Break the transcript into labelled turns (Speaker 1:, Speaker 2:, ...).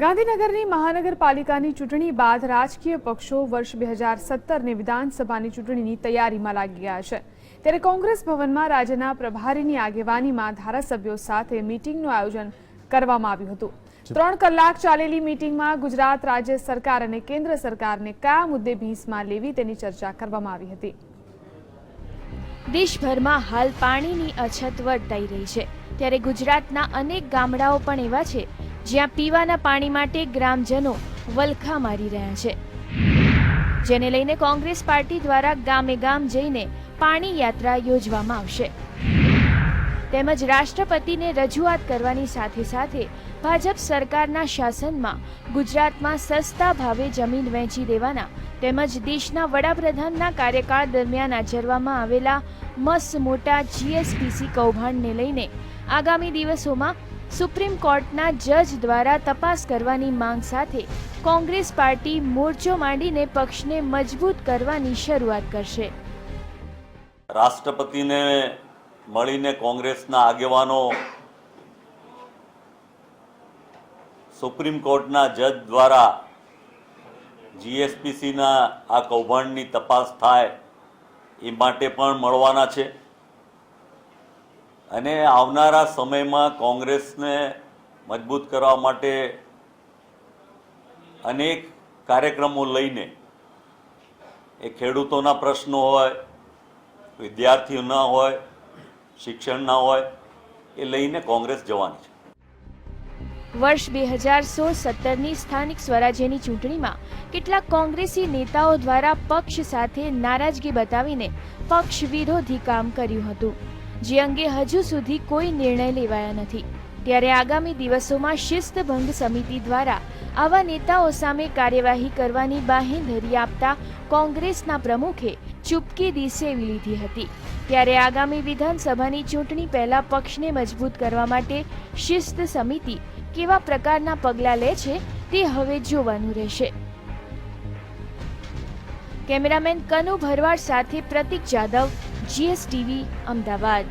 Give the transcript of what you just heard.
Speaker 1: ગાંધીનગરની મહાનગરપાલિકાની ચૂંટણી બાદ રાજકીય પક્ષો વર્ષ બે હજાર સત્તરની વિધાનસભાની ચૂંટણીની તૈયારીમાં લાગી ગયા છે. ત્યારે કોંગ્રેસ ભવનમાં રાજ્યના પ્રભારીની આગેવાનીમાં ધારાસભ્યો સાથે મીટિંગનું આયોજન કરવામાં આવ્યું હતું. ત્રણ કલાક ચાલેલી મીટિંગમાં ગુજરાત રાજ્ય સરકાર અને કેન્દ્ર સરકારને કયા મુદ્દે ભીંસમાં લેવી તેની ચર્ચા કરવામાં આવી હતી.
Speaker 2: દેશભરમાં હાલ પાણીની અછત વર્તાઈ રહી છે. ત્યારે ગુજરાતના અનેક ગામડાઓ પણ એવા છે જ્યાં પીવાના પાણી માટે ગ્રામજનો વલખા મારી રહ્યા છે. જેને લઈને કોંગ્રેસ પાર્ટી દ્વારા ગામે ગામ જઈને પાણી યાત્રા યોજવામાં આવશે. તેમજ રાષ્ટ્રપતિને રજૂઆત કરવાની સાથે સાથે ભાજપ સરકારના શાસનમાં ગુજરાતમાં સસ્તા ભાવે જમીન વહેંચી દેવાના તેમજ દેશના વડાપ્રધાનના કાર્યકાળ દરમિયાન આચરવામાં આવેલા મસ્ત મોટા જીએસપીસી કૌભાંડને લઈને આગામી દિવસોમાં સુપ્રીમ કોર્ટના જજ દ્વારા તપાસ કરવાની માંગ સાથે કોંગ્રેસ પાર્ટી મોરચો માંડીને પક્ષને મજબૂત કરવાની શરૂઆત કરશે.
Speaker 3: રાષ્ટ્રપતિને મળીને કોંગ્રેસના આગેવાનો, સુપ્રીમ કોર્ટના જજ દ્વારા જીએસપીસીના આ કૌભાંડની તપાસ થાય એ માટે પણ મળવાના છે. અને આવનારા સમયમાં કોંગ્રેસને મજબૂત કરવા માટે અનેક કાર્યક્રમો લઈને એ ખેડૂતોના પ્રશ્નો હોય વિદ્યાર્થીઓના હોય શિક્ષણના હોય, એ લઈને કોંગ્રેસ જવાની છે.
Speaker 2: વર્ષ બે હજાર સોળ સત્તરની સ્થાનિક સ્વરાજ્યની ચૂંટણીમાં કેટલાક કોંગ્રેસી નેતાઓ દ્વારા પક્ષ સાથે નારાજગી બતાવીને પક્ષ વિરોધી કામ કર્યું હતું. જે અંગે હજુ સુધી કોઈ નિર્ણય લેવાયા નથી. ત્યારે આગામી દિવસોમાં શિસ્તભંગ સમિતિ દ્વારા આવા નેતાઓ સામે કાર્યવાહી કરવાની બાહેંધરી આપતા કોંગ્રેસના પ્રમુખે ચૂપકી દિસેવી લીધી હતી. ત્યારે આગામી વિધાનસભાની ચૂંટણી પહેલા પક્ષને મજબૂત કરવા માટે શિસ્ત સમિતિ કેવા પ્રકારના પગલાં લે છે તે હવે જોવાનું રહેશે. કેમેરામેન કનુ ભરવાડ સાથે પ્રતિક જાદવ જીએસટીવી અમદાવાદ.